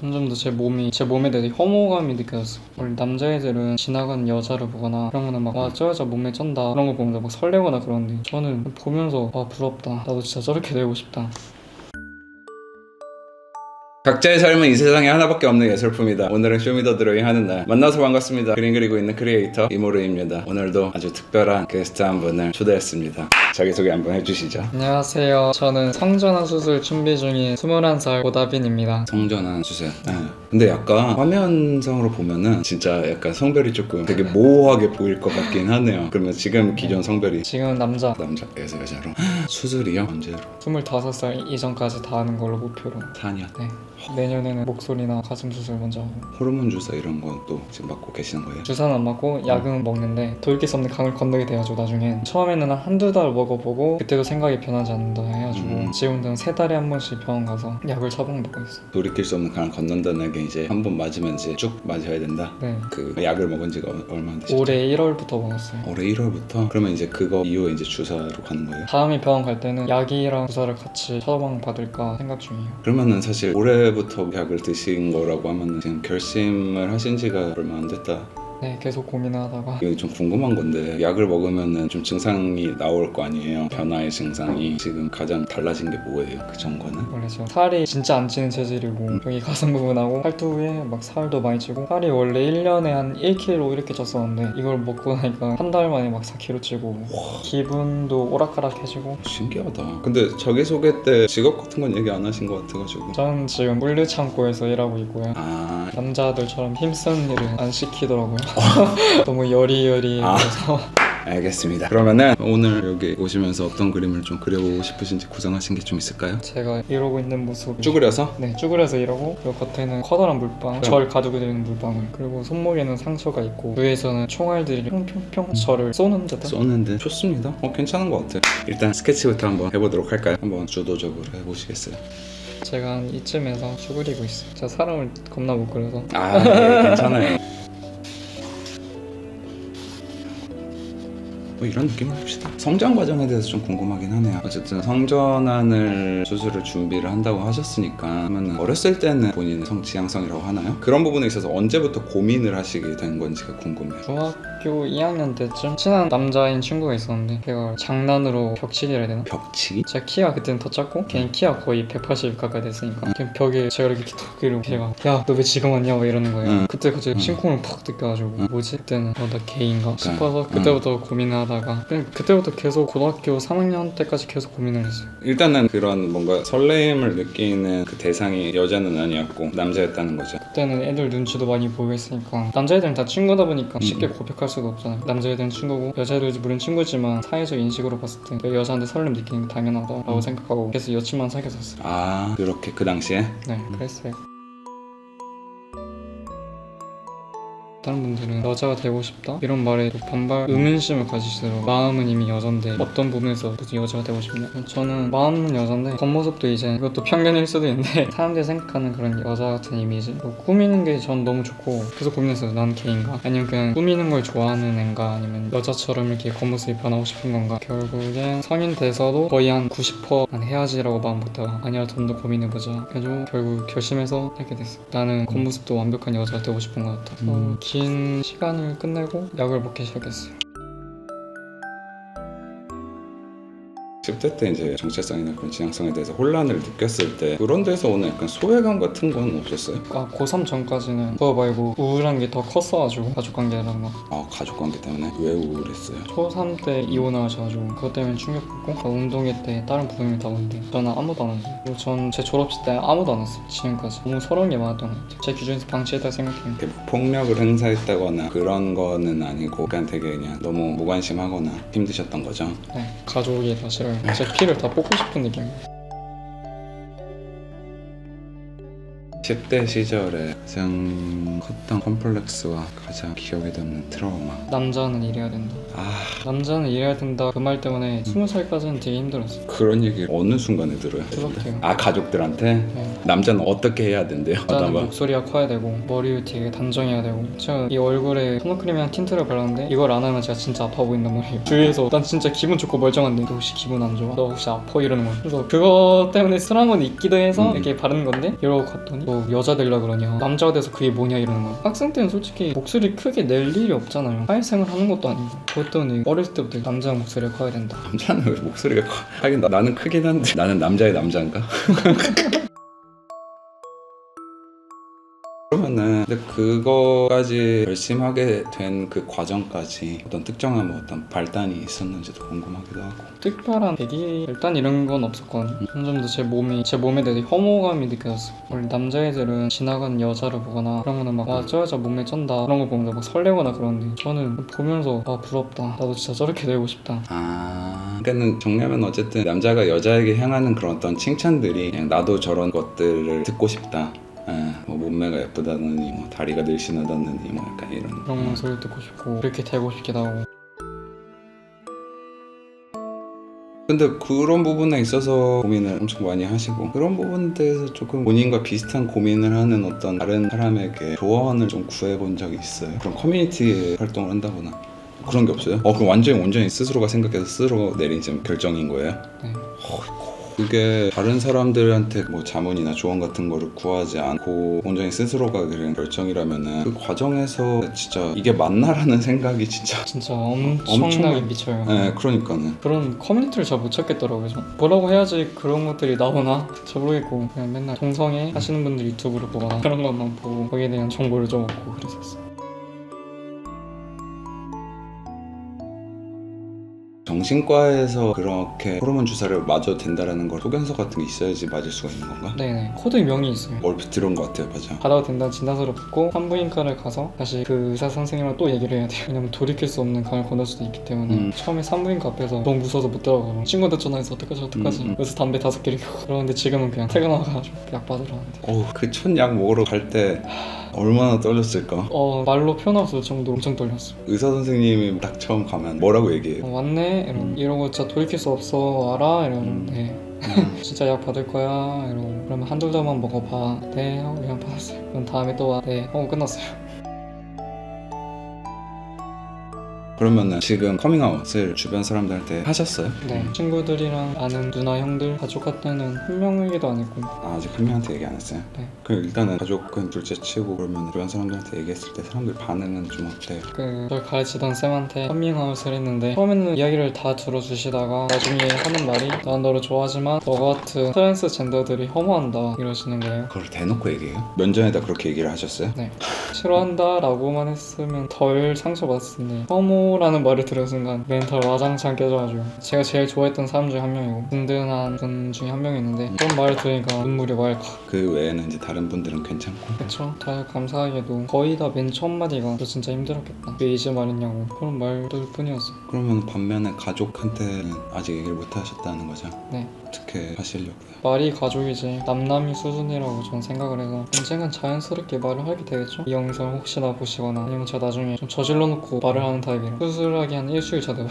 점점 더 제 몸이 제 몸에 대해 혐오감이 느껴졌어. 원래 남자애들은 지나가는 여자를 보거나 그런 거는 막와저 여자 몸매 쩐다 그런 거 보면서 막 설레거나 그러는데 저는 보면서 아 부럽다. 나도 진짜 저렇게 되고 싶다. 각자의 삶은 이 세상에 하나밖에 없는 예술품이다. 오늘은 쇼미더드로잉 하는 날 만나서 반갑습니다. 그림 그리고 있는 크리에이터 이모르입니다. 오늘도 아주 특별한 게스트 한 분을 초대했습니다. 자기소개 한번 해주시죠. 안녕하세요. 저는 성전환 수술 준비 중인 21살 오다빈입니다. 성전환 수술. 네. 근데 약간 화면상으로 보면은 진짜 약간 성별이 조금 되게 모호하게 보일 것 같긴 하네요. 그러면 지금 기존 성별이 지금 남자 남자에서 여자로 수술이요? 언제로? 25살 이전까지 다 하는 걸로 목표로 4년. 네. 내년에는 목소리나 가슴 수술 먼저 하고 호르몬 주사 이런 것도 지금 맞고 계시는 거예요? 주사는 안 맞고 약은 먹는데 돌길 수 없는 강을 건너게 돼가지고 나중엔 처음에는 한 한두 달 먹어보고 그때도 생각이 변하지 않는다 해가지고 음. 지금은 세 달에 한 번씩 병원 가서 약을 처방 받고 있어 돌이킬 수 없는 강을 건넌다는 게 이제 한 번 맞으면 이제 쭉 맞아야 된다. 네 그 약을 먹은 지가 얼- 얼마나 되셨죠? 올해 1월부터 먹었어요 올해 1월부터 그러면 이제 그거 이후에 이제 주사로 가는 거예요? 다음에 병원 갈 때는 약이랑 주사를 같이 처방 받을까 생각 중이에요 그러면은 사실 올해 부터 약을 드신 거라고 하면은 지금 결심을 하신 지가 얼마 안 됐다. 네 계속 고민하다가 이게 좀 궁금한 건데 약을 먹으면은 좀 증상이 나올 거 아니에요? 변화의 증상이 지금 가장 달라진 게 뭐예요? 그 전과는? 원래 저 살이 진짜 안 찌는 체질이고 여기 가슴 부분하고 팔뚝에 막 살도 많이 찌고 살이 원래 1년에 한 1kg 이렇게 쪘었는데 이걸 먹고 나니까 한 달 만에 막 4kg 찌고 기분도 오락가락해지고 신기하다. 근데 자기 소개 때 직업 같은 건 얘기 안 하신 것 같아가지고. 저는 지금 물류 창고에서 일하고 있고요 아, 남자들처럼 힘쓰는 일은 안 시키더라고요 너무 여리여리해서 알겠습니다. 그러면은 오늘 여기 오시면서 어떤 그림을 좀 그려보고 싶으신지 구상하신 게 좀 있을까요? 제가 이러고 있는 모습 쭈그려서? 네 쭈그려서 이러고 그리고 겉에는 커다란 물방 절 가지고 다니는 물방울 그리고 손목에는 상처가 있고 위에서는 총알들이 평평평 저를 쏘는 듯한 쏘는데 좋습니다. 어 괜찮은 것 같아요. 일단 스케치부터 한번 해보도록 할까요? 한번 주도적으로 해보시겠어요? 제가 한 이쯤에서 쭈그리고 있어요 제가 사람을 겁나 못 그려서 아 예, 괜찮아요. 뭐 이런 느낌으로 합시다. 성장 과정에 대해서 좀 궁금하긴 하네요. 어쨌든 성전환을 수술을 준비를 한다고 하셨으니까 그러면 어렸을 때는 본인의 성 지향성이라고 하나요? 그런 부분에 있어서 언제부터 고민을 하시게 된 건지가 궁금해요. 중학교 2학년 때쯤 친한 남자인 친구가 있었는데 걔가 장난으로 벽치기를 해야 되나? 벽치기? 제가 키가 그때는 더 작고 걔는 키가 거의 180 가까이 됐으니까 걔 벽에 제가 이렇게 툭 이러고 걔가 야 너 왜 지금 왔냐 막 이러는 거예요 응. 그때 갑자기 응. 심쿵을 팍 느껴가지고 응. 뭐지? 그때는 어나 게인가 싶어서 응. 그때부터 고민을 하다 가 그냥 그때부터 계속 고등학교 3학년 때까지 계속 고민을 했어요 일단은 그런 뭔가 설레임을 느끼는 그 대상이 여자는 아니었고 남자였다는 거죠. 그때는 애들 눈치도 많이 보고 있으니까 남자애들은 다 친구다 보니까 음. 쉽게 고백할 수가 없잖아요 남자애들은 친구고 여자애들도 물론 친구지만 사회적 인식으로 봤을 때 여자한테 설렘 느끼는 게 당연하다라고 음. 생각하고 그래서 여친만 사귀었었어요 아 그렇게 그 당시에 네 그랬어요 다른 분들은 여자가 되고 싶다? 이런 말에 또 반발 의문심을 가지시더라고요. 마음은 이미 여잔데 어떤 부분에서 무슨 여자가 되고 싶냐? 저는 마음은 여잔데 겉모습도 이제 이것도 편견일 수도 있는데 사람들이 생각하는 그런 여자 같은 이미지? 뭐 꾸미는 게 전 너무 좋고 그래서 고민했어요 난 개인가? 아니면 그냥 꾸미는 걸 좋아하는 애인가? 아니면 여자처럼 이렇게 겉모습이 변하고 싶은 건가? 결국엔 성인 돼서도 거의 한 90%난 해야지라고 마음 먹다가 아니야 좀 더 고민해보자. 그래가지고 결국 결심해서 하게 됐어요. 나는 겉모습도 완벽한 여자가 되고 싶은 것 같아. 서 음. 긴 시간을 끝내고 약을 먹기 시작했어요 10대 때 이제 정체성이나 그런 지향성에 대해서 혼란을 느꼈을 때 그런 데서 오는 약간 소외감 같은 건 없었어요? 아 고3 전까지는 그거 말고 우울한 게 더 컸어가지고 가족관계라는 거. 아 가족 관계 때문에? 왜 우울했어요? 초3 때 이혼을 하셔가지고 그것 때문에 충격받고? 아, 운동회 때 다른 부모님이 다 오는데 저는 아무도 안 왔어요 그리고 전 제 졸업식 때 아무도 안 왔어요 지금까지. 너무 서러운 게 많았던 것 같아요. 제 기준에서 방치했다 생각해요. 이렇게 폭력을 행사했다거나 그런 거는 아니고 그냥 되게 그냥 너무 무관심하거나 힘드셨던 거죠? 네, 가족이 다 싫어요 제 피를 다 뽑고 싶은 느낌 10대 시절에 가장 컸던 컴플렉스와 가장 기억에 남는 트라우마 남자는 이래야 된다 아 남자는 이래야 된다 그 말 때문에 20살까지는 되게 힘들었어요 그런 얘기 어느 순간에 들어요? 그렇게요 아 가족들한테? 네. 남자는 어떻게 해야 된대요? 일단은 아마 목소리가 커야 되고 머리 되게 단정해야 되고 제가 이 얼굴에 손크림이랑 틴트를 발랐는데 이걸 안 하면 제가 진짜 아파 보인단 말이에요 주위에서 난 진짜 기분 좋고 멀쩡한데 너 혹시 기분 안 좋아? 너 혹시 아파? 이러는 거예요 그래서 그거 때문에 트라우마는 있기도 해서 음. 이렇게 바르는 건데 이러고 갔더니 너 여자 되려 그러냐 남자가 돼서 그게 뭐냐 이러는 거야 학생 때는 솔직히 목소리 크게 낼 일이 없잖아요 사회생활 하는 것도 아니고 그랬더니 어렸을 때부터 남자 목소리가 커야 된다 남자는 왜 목소리가 커? 하긴 나, 나는 크긴 한데 나는 남자의 남자인가? 그러면은 근데 그거까지 결심하게 된 그 과정까지 어떤 특정한 뭐 어떤 발단이 있었는지도 궁금하기도 하고. 특별한 계기? 일단 이런 건 없었거든요 점점 더 제 몸이 제 몸에 대해 혐오감이 느껴졌어요 원래 남자애들은 지나가는 여자를 보거나 그런 거는 막와 저 여자 몸매 쩐다. 그런 거 보면서 막 설레거나 그러는데 저는 보면서 아 부럽다. 나도 진짜 저렇게 되고 싶다. 아 그러니까는 정리하면 어쨌든 남자가 여자에게 향하는 그런 어떤 칭찬들이 그냥 나도 저런 것들을 듣고 싶다 예, 뭐 몸매가 예쁘다느니 뭐 다리가 늘씬하다느니 뭐 약간 이런 그런 모습을 듣고 싶고 그렇게 되고 싶기도 하고 근데 그런 부분에 있어서 고민을 엄청 많이 하시고 그런 부분에 대해서 조금 본인과 비슷한 고민을 하는 어떤 다른 사람에게 조언을 좀 구해본 적이 있어요 그런 커뮤니티 활동을 한다거나 그런 게 없어요? 어 그럼 완전히 온전히 스스로가 생각해서 스스로 내린 지금 결정인 거예요? 네. 그게 다른 사람들한테 뭐 자문이나 조언 같은 거를 구하지 않고 온전히 스스로가 그런 결정이라면은 그 과정에서 진짜 이게 맞나라는 생각이 진짜 진짜 엄청나게 엄청나- 미쳐요 네 그러니까는 그런 커뮤니티를 잘 못 찾겠더라고요. 저. 뭐라고 해야지 그런 것들이 나오나 잘 모르겠고 그냥 맨날 동성애 하시는 분들 유튜브를 보거나 그런 것만 보고 거기에 대한 정보를 좀 얻고 그랬었어요. 정신과에서 그렇게 호르몬 주사를 맞아도 된다라는 걸 소견서 같은 게 있어야지 맞을 수가 있는 건가? 네네 코드 명이 있어요. 얼핏 들은 것 같아요 맞아 받아도 된다는 진단서를 받고 산부인과를 가서 다시 그 의사 선생님이랑 또 얘기를 해야 돼요. 왜냐면 돌이킬 수 없는 강을 건널 수도 있기 때문에 음. 처음에 산부인과 앞에서 너무 무서워서 못 들어가고 친구한테 전화해서 어떡하지 어떡하지 음, 음. 그래서 담배 다섯 개를 켜고 그러는데 지금은 그냥 퇴근하가지고 약 받으러 하는데 어우 그첫 약 먹으러 갈 때 얼마나 떨렸을까? 어 말로 표현할 수 없을 정도로 엄청 떨렸어요. 의사 선생님이 딱 처음 가면 뭐라고 얘기해요? 어, 왔네? 이러, 음. 이러고 진짜 돌이킬 수 없어 알아 이러고 음. 네. 진짜 약 받을 거야? 이러고 그러면 한두 달만 먹어봐. 네 하고 그냥 받았어요. 그럼 다음에 또 와. 네 하고 끝났어요 그러면은 지금 커밍아웃을 주변 사람들한테 하셨어요? 네 친구들이랑 아는 누나 형들 가족한테는 한 명에게도 안 했고 아, 아직 한 명한테 얘기 안 했어요? 네. 그럼 일단은 가족은 둘째 치고 그러면 주변 사람들한테 얘기했을 때 사람들 반응은 좀 어때요? 그 저를 가르치던 쌤한테 커밍아웃을 했는데 처음에는 이야기를 다 들어주시다가 나중에 하는 말이 난 너를 좋아하지만 너 같은 트랜스 젠더들이 혐오한다 이러시는 거예요 그걸 대놓고 얘기해요? 면전에다 그렇게 얘기를 하셨어요? 네. 싫어한다 라고만 했으면 덜 상처받았을 텐데 혐오 라는 말을 들은 순간 멘탈 와장창 깨져가지고 제가 제일 좋아했던 사람 중에 한 명이고 든든한 분 중에 한 명이었는데 그런 말을 들으니까 눈물이 왈칵. 그 외에는 이제 다른 분들은 괜찮고. 그쵸. 다 감사하게도 거의 다맨첫 마디가 너 진짜 힘들었겠다. 왜 이제 말했냐고 그런 말들 뿐이었어요. 그러면 반면에 가족한테는 아직 얘기를 못 하셨다는 거죠? 네. 어떻게 하시려고요? 말이 가족이지 남남이 수준이라고 저는 생각을 해서 언젠간 자연스럽게 말을 하게 되겠죠 이 영상을 혹시나 보시거나 아니면 제가 나중에 좀 저질러 놓고 말을 하는 타입이라 수술하기 한 일주일 전에 말이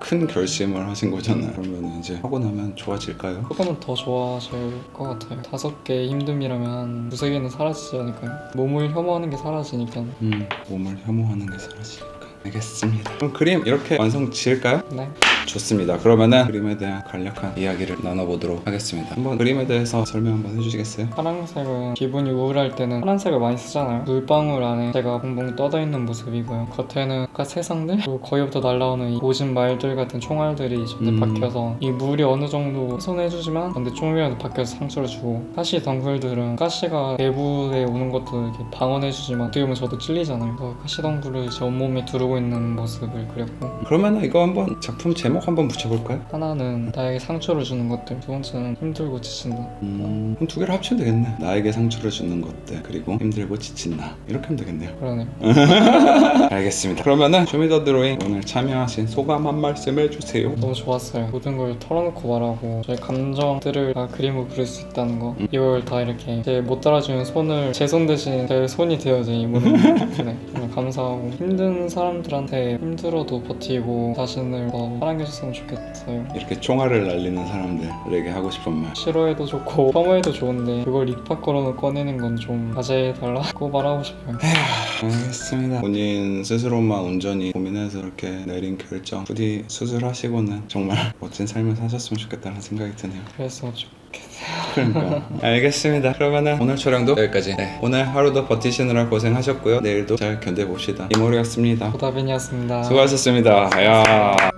큰 결심을 하신 거잖아요 그러면 이제 하고 나면 좋아질까요? 조금은 더 좋아질 것 같아요. 다섯 개 힘듦이라면 두세 개는 사라지지 않을까요? 몸을 혐오하는 게 사라지니까. 음 몸을 혐오하는 게 사라지니까 알겠습니다 그럼 그림 이렇게 완성 지을까요? 네. 좋습니다. 그러면은 그림에 대한 간략한 이야기를 나눠보도록 하겠습니다. 한번 그림에 대해서 설명 한번 해주시겠어요? 파란색은 기분이 우울할 때는 파란색을 많이 쓰잖아요. 물방울 안에 제가 붕붕 떠다 있는 모습이고요. 겉에는 아까 세상들 그리고 거기부터 날라오는 이 오진 말들 같은 총알들이 전대 음. 박혀서 이 물이 어느 정도 훼손해주지만 근데 총이라도 박혀서 상처를 주고 가시 덩굴들은 가시가 내부에 오는 것도 이렇게 방어해주지만 어떻게 보면 저도 찔리잖아요. 그래서 가시 덩굴을 제 온몸에 두르고 있는 모습을 그렸고 그러면은 이거 한번 작품 제목 한번 붙여볼까요? 하나는 나에게 상처를 주는 것들 두 번째는 힘들고 지친다 음, 그럼 두 개를 합치면 되겠네. 나에게 상처를 주는 것들 그리고 힘들고 지친 나 이렇게 하면 되겠네요. 그러네요 알겠습니다. 그러면은 쇼미더 드로잉 오늘 참여하신 소감 한 말씀 해주세요. 너무 좋았어요 모든 걸 털어놓고 말하고 저의 감정들을 다 그림으로 그릴 수 있다는 거 음. 이걸 다 이렇게 제 못 따라주는 손을 제 손 대신 제 손이 되어진 이 모든 네, 정말 감사하고 힘든 사람들한테 힘들어도 버티고 자신을 더 사랑해줬으면 좋겠어요. 이렇게 총알을 날리는 사람들에게 하고 싶은 말. 싫어해도 좋고 혐오해도 좋은데 그걸 입 밖으로는 꺼내는 건 좀 자제해달라고 말하고 싶어요. 알겠습니다. 본인 스스로만 온전히 고민해서 이렇게 내린 결정. 부디 수술하시고는 정말 멋진 삶을 사셨으면 좋겠다는 생각이 드네요. 그래서 좀 그러니까 알겠습니다. 그러면은 오늘 촬영도 여기까지. 네. 오늘 하루도 버티시느라 고생하셨고요. 내일도 잘 견뎌봅시다. 이모리였습니다. 보답인이었습니다. 수고하셨습니다. 야.